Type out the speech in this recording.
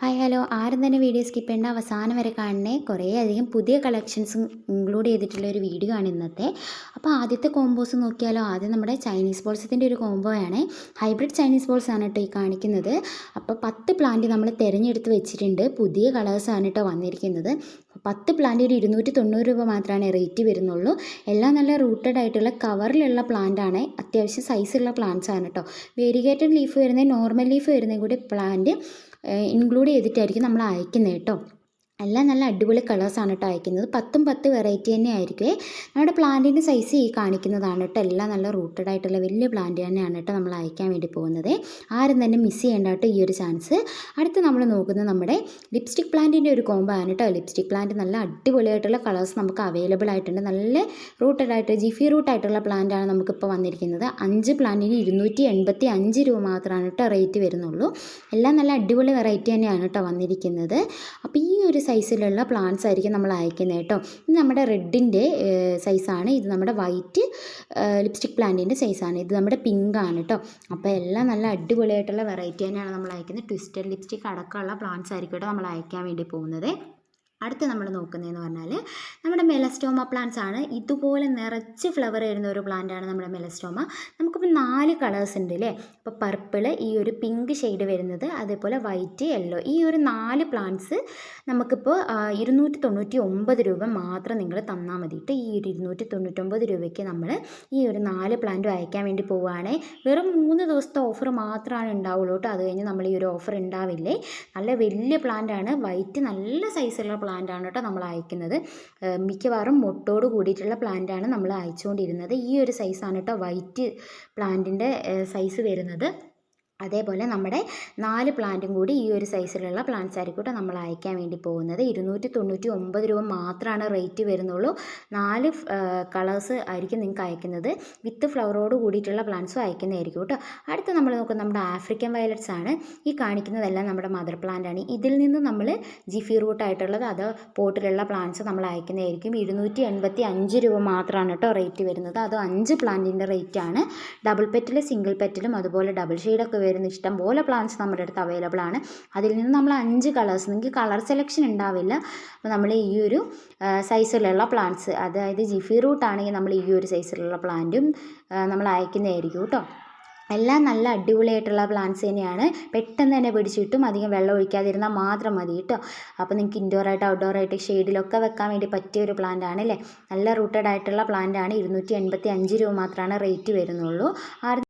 Hi hello ആരും തന്നെ video skip ചെയ്യേണ്ട അവസാനം വരെ കാണണേ. കുറേ അധികം പുതിയ കളക്ഷൻസും ഇൻക്ലൂഡ് ചെയ്തിട്ടുള്ള ഒരു വീഡിയോ ആണ് ഇന്നത്തെ. അപ്പോൾ ആദ്യത്തെ കോംബോസ് നോക്കിയാലോ? ആദ്യം നമ്മുടെ ചൈനീസ് ബോൾസത്തിന്റെ ഒരു കോംബോ ആണ്. ഹൈബ്രിഡ് ചൈനീസ് ബോൾസ് ആണ് കേട്ടോ ഈ കാണിക്കുന്നത്. അപ്പോൾ പത്ത് പ്ലാന്റ് നമ്മൾ തിരഞ്ഞെടുത്ത് വെച്ചിട്ടുണ്ട്. പുതിയ കളേഴ്സ് ആണ് കേട്ടോ വന്നിരിക്കുന്നത്. പത്ത് പ്ലാന്റ് ഒരു ഇരുന്നൂറ്റി തൊണ്ണൂറ് രൂപ മാത്രമാണ് റേറ്റ് വരുന്നുള്ളൂ. എല്ലാം നല്ല റൂട്ടഡ് ആയിട്ടുള്ള കവറിലുള്ള പ്ലാന്റ് ആണ്. അത്യാവശ്യം സൈസുള്ള പ്ലാന്റ്സ് ആണ് കേട്ടോ വേരിഗേറ്റഡ് ലീഫ് വരുന്ന നോർമൽ ലീഫ് വരുന്ന കൂടി പ്ലാന്റ് ഇൻക്ലൂഡ് ചെയ്തിട്ടായിരിക്കും നമ്മൾ അയക്കുന്നത് കേട്ടോ. എല്ലാം നല്ല അടിപൊളി കളേഴ്സാണ് കേട്ടോ അയക്കുന്നത്. പത്തും പത്ത് വെറൈറ്റി തന്നെ ആയിരിക്കും നമ്മുടെ പ്ലാന്റിന്റെ സൈസ് ഈ കാണിക്കുന്നതാണ് കേട്ടോ എല്ലാം നല്ല റൂട്ടഡ് ആയിട്ടുള്ള വലിയ പ്ലാന്റ് തന്നെയാണ് കേട്ടോ നമ്മൾ അയക്കാൻ വേണ്ടി പോകുന്നത്. ആരും തന്നെ മിസ് ചെയ്യേണ്ട കേട്ടോ ഈ ഒരു ചാൻസ് അടുത്ത് നമ്മൾ നോക്കുന്നത് നമ്മുടെ ലിപ്സ്റ്റിക് പ്ലാന്റിന്റെ ഒരു കോംബോ ആണ് കേട്ടോ ലിപ്സ്റ്റിക് പ്ലാന്റ് നല്ല അടിപൊളിയായിട്ടുള്ള കളേഴ്സ് നമുക്ക് അവൈലബിൾ ആയിട്ടുണ്ട്. നല്ല റൂട്ടഡ് ആയിട്ട് ജിഫി റൂട്ട് ആയിട്ടുള്ള പ്ലാന്റ് ആണ് നമുക്കിപ്പോൾ വന്നിരിക്കുന്നത്. അഞ്ച് പ്ലാന്റിന് ഇരുന്നൂറ്റി എൺപത്തി അഞ്ച് രൂപ മാത്രമാണ് കേട്ടോ റേറ്റ് വരുന്നുള്ളൂ. എല്ലാം നല്ല അടിപൊളി വെറൈറ്റി തന്നെയാണ് കേട്ടോ വന്നിരിക്കുന്നത്. അപ്പോൾ ഒരു സൈസിലുള്ള പ്ലാന്റ്സ് ആയിരിക്കും നമ്മൾ അയക്കുന്നത് കേട്ടോ. ഇത് നമ്മുടെ റെഡിന്റെ സൈസാണ് ഇത് നമ്മുടെ വൈറ്റ് ലിപ്സ്റ്റിക് പ്ലാന്റിന്റെ സൈസാണ് ഇത് നമ്മുടെ പിങ്ക് ആണ് കേട്ടോ. അപ്പോൾ എല്ലാം നല്ല അടിപൊളിയായിട്ടുള്ള വെറൈറ്റി തന്നെയാണ് നമ്മൾ അയക്കുന്നത്. ട്വിസ്റ്റഡ് ലിപ്സ്റ്റിക് അടക്കമുള്ള പ്ലാന്റ്സ് ആയിരിക്കും കേട്ടോ നമ്മൾ അയക്കാൻ വേണ്ടി പോകുന്നത്. അടുത്ത് നമ്മൾ നോക്കുന്നതെന്ന് പറഞ്ഞാൽ നമ്മുടെ മെലസ്റ്റോമ പ്ലാന്റ്സ് ആണ്. ഇതുപോലെ നിറച്ച് ഫ്ലവർ വരുന്ന ഒരു പ്ലാന്റ് ആണ് നമ്മുടെ മെലസ്റ്റോമ. നമുക്കിപ്പോൾ നാല് കളേഴ്സ് ഉണ്ട് അല്ലേ ഇപ്പോൾ പർപ്പിൾ ഈ ഒരു പിങ്ക് ഷെയ്ഡ് വരുന്നത് അതേപോലെ വൈറ്റ് യെല്ലോ ഈ ഒരു നാല് പ്ലാന്റ്സ് നമുക്കിപ്പോൾ ഇരുന്നൂറ്റി തൊണ്ണൂറ്റി ഒമ്പത് രൂപ മാത്രം നിങ്ങൾ തന്നാൽ മതിയിട്ട് ഈ ഒരു ഇരുന്നൂറ്റി തൊണ്ണൂറ്റൊമ്പത് രൂപയ്ക്ക് നമ്മൾ ഈ ഒരു നാല് പ്ലാന്റും അയക്കാൻ വേണ്ടി പോവുകയാണേ. വെറും മൂന്ന് ദിവസത്തെ ഓഫർ മാത്രമാണ് ഉണ്ടാവുള്ളൂ കേട്ടോ. അത് കഴിഞ്ഞ് നമ്മൾ ഈ ഒരു ഓഫർ ഉണ്ടാവില്ലേ? നല്ല വലിയ പ്ലാന്റ് ആണ്. വൈറ്റ് നല്ല സൈസുള്ള പ്ലാന്റ് ആണ് കേട്ടോ നമ്മൾ അയക്കുന്നത്. മിക്കവാറും മുട്ടോട് കൂടിയിട്ടുള്ള പ്ലാന്റാണ് നമ്മൾ അയച്ചുകൊണ്ടിരുന്നത്. ഈ ഒരു സൈസാണ് കേട്ടോ വൈറ്റ് പ്ലാന്റിന്റെ സൈസ് വരുന്നത്. അതേപോലെ നമ്മുടെ നാല് പ്ലാന്റും കൂടി ഈ ഒരു സൈസിലുള്ള പ്ലാന്റ്സ് ആയിരിക്കും നമ്മൾ അയക്കാൻ വേണ്ടി പോകുന്നത് ഇരുന്നൂറ്റി തൊണ്ണൂറ്റി ഒമ്പത് രൂപ മാത്രമാണ് റേറ്റ് വരുന്നുള്ളൂ. നാല് കളേഴ്സ് ആയിരിക്കും നിങ്ങൾക്ക് അയക്കുന്നത്. വിത്ത് ഫ്ലവറോട് കൂടിയിട്ടുള്ള പ്ലാന്റ്സും അയക്കുന്നതായിരിക്കും കേട്ടോ. അടുത്ത നമ്മൾ നോക്കുന്നത് നമ്മുടെ ആഫ്രിക്കൻ വയലറ്റ്സ് ആണ്. ഈ കാണിക്കുന്നതെല്ലാം നമ്മുടെ മദർ പ്ലാന്റ് ആണ്. ഇതിൽ നിന്ന് നമ്മൾ ജിഫി റൂട്ട് ആയിട്ടുള്ളത് അത് പോട്ടിലുള്ള പ്ലാന്റ്സ് നമ്മൾ അയക്കുന്നതായിരിക്കും. ഇരുന്നൂറ്റി എൺപത്തി അഞ്ച് രൂപ മാത്രമാണ് കേട്ടോ റേറ്റ് വരുന്നത്. അത് അഞ്ച് പ്ലാന്റിന്റെ ആണ്. ഡബിൾ പെറ്റിൽ സിംഗിൾ പെറ്റിലും അതുപോലെ ഡബിൾ ഷെയ്ഡൊക്കെ വരുന്ന ഇഷ്ടം പോലെ പ്ലാന്റ്സ് നമ്മുടെ അടുത്ത് അവൈലബിൾ ആണ്. അതിൽ നിന്ന് നമ്മൾ അഞ്ച് കളേഴ്സ് നിങ്ങൾക്ക് കളർ സെലക്ഷൻ ഉണ്ടാവില്ല. അപ്പോൾ നമ്മൾ ഈ ഒരു സൈസിലുള്ള പ്ലാന്റ്സ് അതായത് ജിഫി റൂട്ട് ആണെങ്കിൽ നമ്മൾ ഈ ഒരു സൈസിലുള്ള പ്ലാന്റും നമ്മൾ അയക്കുന്നതായിരിക്കും കേട്ടോ. എല്ലാം നല്ല അടിപൊളിയായിട്ടുള്ള പ്ലാന്റ്സ് തന്നെയാണ്. പെട്ടെന്ന് തന്നെ പിടിച്ചിട്ടും അധികം വെള്ളം ഒഴിക്കാതിരുന്നാൽ മാത്രം മതി കേട്ടോ. അപ്പോൾ നിങ്ങൾക്ക് ഇൻഡോർ ആയിട്ട് ഔട്ട്ഡോർ ആയിട്ട് ഷെയ്ഡിലൊക്കെ വെക്കാൻ വേണ്ടി പറ്റിയ ഒരു പ്ലാന്റ് ആണ് അല്ലേ? നല്ല റൂട്ടഡ് ആയിട്ടുള്ള പ്ലാന്റ് ആണ്. ഇരുന്നൂറ്റി എൺപത്തി അഞ്ച് രൂപ മാത്രമാണ് റേറ്റ് വരുന്നുള്ളൂ.